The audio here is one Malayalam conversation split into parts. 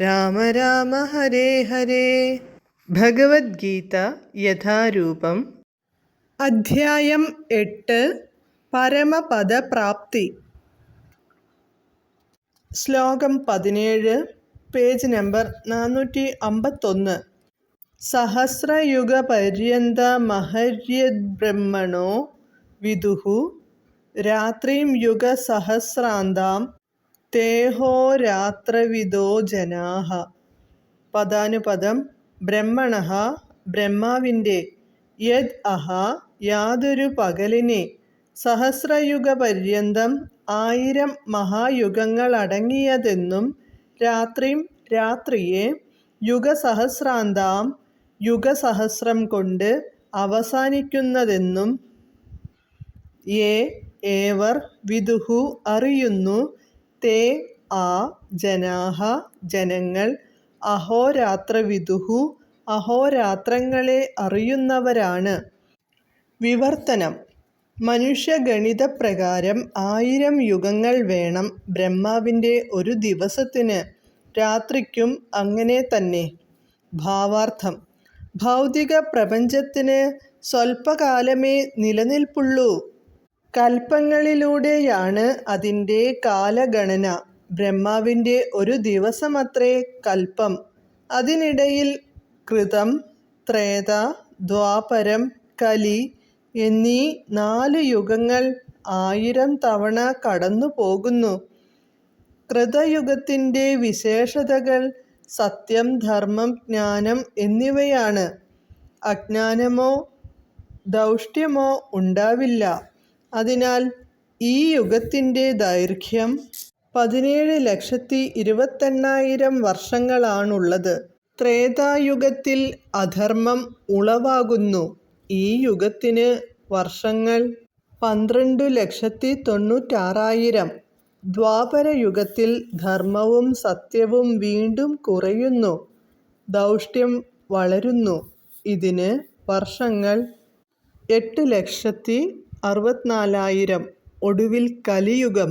രാമ രാമ ഹരേ ഹരേ. ഭഗവത്ഗീത യഥാരൂപം. അധ്യായം എട്ട്. പരമപദപ്രാപ്തി. ശ്ലോകം പതിനേഴ് പേജ് നമ്പർ നാനൂറ്റി അമ്പത്തൊന്ന് സഹസ്രയുഗപര്യന്ത മഹര്യബ്രഹ്മണോ വിദുഹു. രാത്രിം യുഗസഹസ്രാന്താം. തേഹോരാത്രവിദോ ജനാഹ. പദാനുപദം ബ്രഹ്മണ ബ്രഹ്മാവിന്റെ യദ് അഹ യാതൊരു പകലിനെ സഹസ്രയുഗപര്യന്തം ആയിരം മഹായുഗങ്ങളടങ്ങിയതെന്നും രാത്രിം രാത്രിയെ യുഗസഹസ്രാന്താം യുഗസഹസ്രം കൊണ്ട് അവസാനിക്കുന്നതെന്നും ഏ ഏവർ വിദുഹു അറിയുന്നു തേ ആ ജനാഹ ജനങ്ങൾ അഹോരാത്ര വിദുഹു അഹോരാത്രങ്ങളെ അറിയുന്നവരാണ്. വിവർത്തനം. മനുഷ്യഗണിതപ്രകാരം ആയിരം യുഗങ്ങൾ വേണം ബ്രഹ്മാവിന്റെ ഒരു ദിവസത്തിന്. രാത്രിക്കും അങ്ങനെ തന്നെ. ഭാവാർത്ഥം. ഭൗതിക പ്രപഞ്ചത്തിന് സ്വൽപ്പകാലമേ നിലനിൽപ്പുള്ളൂ. കൽപ്പങ്ങളിലൂടെയാണ് അതിന്റെ കാലഗണന. ബ്രഹ്മാവിന്റെ ഒരു ദിവസമത്രേ കൽപ്പം. അതിനിടയിൽ കൃതം ത്രേത ദ്വാപരം കലി എന്നീ നാല് യുഗങ്ങൾ ആയിരം തവണ കടന്നു പോകുന്നു. കൃതയുഗത്തിന്റെ വിശേഷതകൾ സത്യം ധർമ്മം ജ്ഞാനം എന്നിവയാണ്. അജ്ഞാനമോ ദൗഷ്ട്യമോ ഉണ്ടാവില്ല. അതിനാൽ ഈ യുഗത്തിന്റെ ദൈർഘ്യം പതിനേഴ് ലക്ഷത്തി ഇരുപത്തെണ്ണായിരം വർഷങ്ങളാണുള്ളത്. ത്രേതായുഗത്തിൽ അധർമ്മം ഉളവാകുന്നു. ഈ യുഗത്തിന് വർഷങ്ങൾ പന്ത്രണ്ട് ലക്ഷത്തി തൊണ്ണൂറ്റാറായിരം. ദ്വാപരയുഗത്തിൽ ധർമ്മവും സത്യവും വീണ്ടും കുറയുന്നു. ദൗഷ്ട്യം വളരുന്നു. ഇതിന് വർഷങ്ങൾ എട്ട് ലക്ഷത്തി അറുപത്തിനാലായിരം ഒടുവിൽ കലിയുഗം.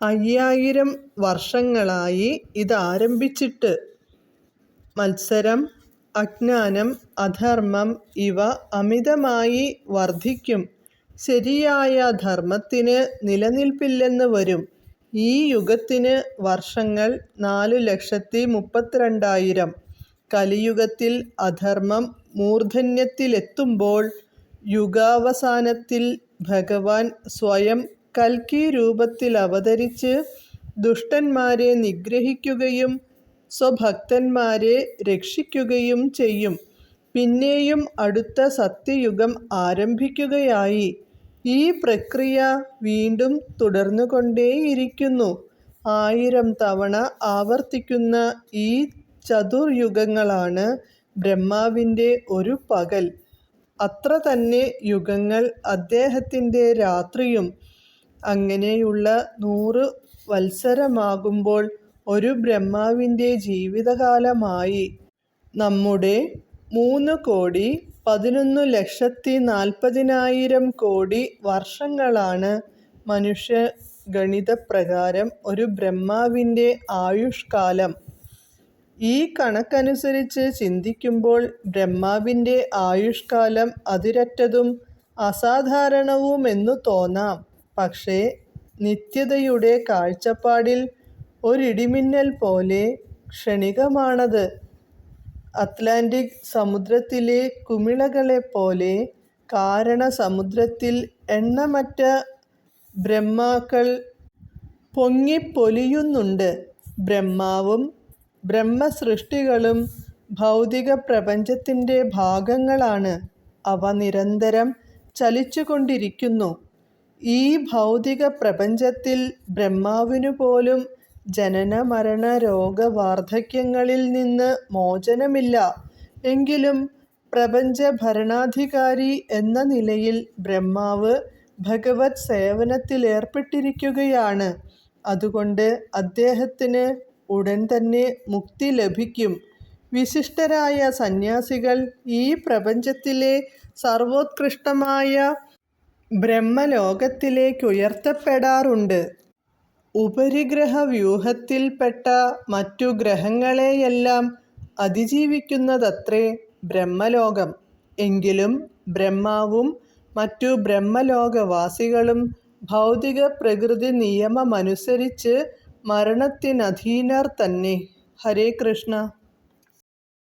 അയ്യായിരം വർഷങ്ങളായി ഇതാരംഭിച്ചിട്ട് മത്സരം അജ്ഞാനം അധർമ്മം ഇവ അമിതമായി വർദ്ധിക്കും ശരിയായ ധർമ്മത്തിന് നിലനിൽപ്പില്ലെന്ന് വരും. ഈ യുഗത്തിന് വർഷങ്ങൾ നാലു ലക്ഷത്തി മുപ്പത്തിരണ്ടായിരം കലിയുഗത്തിൽ അധർമ്മം മൂർധന്യത്തിലെത്തുമ്പോൾ യുഗാവസാനത്തിൽ ഭഗവാൻ സ്വയം കൽക്കി രൂപത്തിൽ അവതരിച്ച് ദുഷ്ടന്മാരെ നിഗ്രഹിക്കുകയും സ്വഭക്തന്മാരെ രക്ഷിക്കുകയും ചെയ്യും. പിന്നെയും അടുത്ത സത്യയുഗം ആരംഭിക്കുകയായി. ഈ പ്രക്രിയ വീണ്ടും തുടർന്നുകൊണ്ടേയിരിക്കുന്നു. ആയിരം തവണ ആവർത്തിക്കുന്ന ഈ ചതുർയുഗങ്ങളാണ് ബ്രഹ്മാവിന്റെ ഒരു പകൽ. അത്ര തന്നെ യുഗങ്ങൾ അദ്ദേഹത്തിന്റെ രാത്രിയും അങ്ങനെയുള്ള നൂറ് വത്സരമാകുമ്പോൾ ഒരു ബ്രഹ്മാവിന്റെ ജീവിതകാലമായി. നമ്മുടെ മൂന്ന് കോടി പതിനൊന്ന് ലക്ഷത്തി നാൽപ്പതിനായിരം കോടി വർഷങ്ങളാണ് മനുഷ്യ ഗണിതപ്രകാരം ഒരു ബ്രഹ്മാവിന്റെ ആയുഷ്കാലം. ഈ കണക്കനുസരിച്ച് ചിന്തിക്കുമ്പോൾ ബ്രഹ്മാവിന്റെ ആയുഷ്കാലം അതിരറ്റതും അസാധാരണവുമെന്നു തോന്നാം. പക്ഷേ നിത്യതയുടെ കാഴ്ചപ്പാടിൽ ഒരിടിമിന്നൽ പോലെ ക്ഷണികമാണത്. അറ്റ്ലാന്റിക് സമുദ്രത്തിലെ കുമിളകളെ കുമിളകളെപ്പോലെ കാരണസമുദ്രത്തിൽ എണ്ണമറ്റ ബ്രഹ്മാക്കൾ പൊങ്ങിപ്പൊലിയുന്നുണ്ട്. ബ്രഹ്മാവും ബ്രഹ്മസൃഷ്ടികളും ഭൗതിക പ്രപഞ്ചത്തിന്റെ ഭാഗങ്ങളാണ്. അവ നിരന്തരം ചലിച്ചുകൊണ്ടിരിക്കുന്നു. ഈ ഭൗതിക പ്രപഞ്ചത്തിൽ ബ്രഹ്മാവിനു പോലും ജനന മരണ രോഗ വാർദ്ധക്യങ്ങളിൽ നിന്ന് മോചനമില്ല. എങ്കിലും പ്രപഞ്ച ഭരണാധികാരി എന്ന നിലയിൽ ബ്രഹ്മാവ് ഭഗവത് സേവനത്തിലേർപ്പെട്ടിരിക്കുകയാണ്. അതുകൊണ്ട് അദ്ദേഹത്തിന് ഉടൻ തന്നെ മുക്തി ലഭിക്കും. വിശിഷ്ടരായ സന്യാസികൾ ഈ പ്രപഞ്ചത്തിലെ സർവോത്കൃഷ്ടമായ ബ്രഹ്മലോകത്തിലേക്ക് ഉയർത്തപ്പെടാറുണ്ട് ഉപരിഗ്രഹ വ്യൂഹത്തിൽപ്പെട്ട മറ്റു ഗ്രഹങ്ങളെയെല്ലാം അതിജീവിക്കുന്നതത്രേ ബ്രഹ്മലോകം. എങ്കിലും ബ്രഹ്മാവും മറ്റു ബ്രഹ്മലോകവാസികളും ഭൗതിക പ്രകൃതി നിയമമനുസരിച്ച് മരണത്തിനധീനർ തന്നെ. ഹരേ കൃഷ്ണ.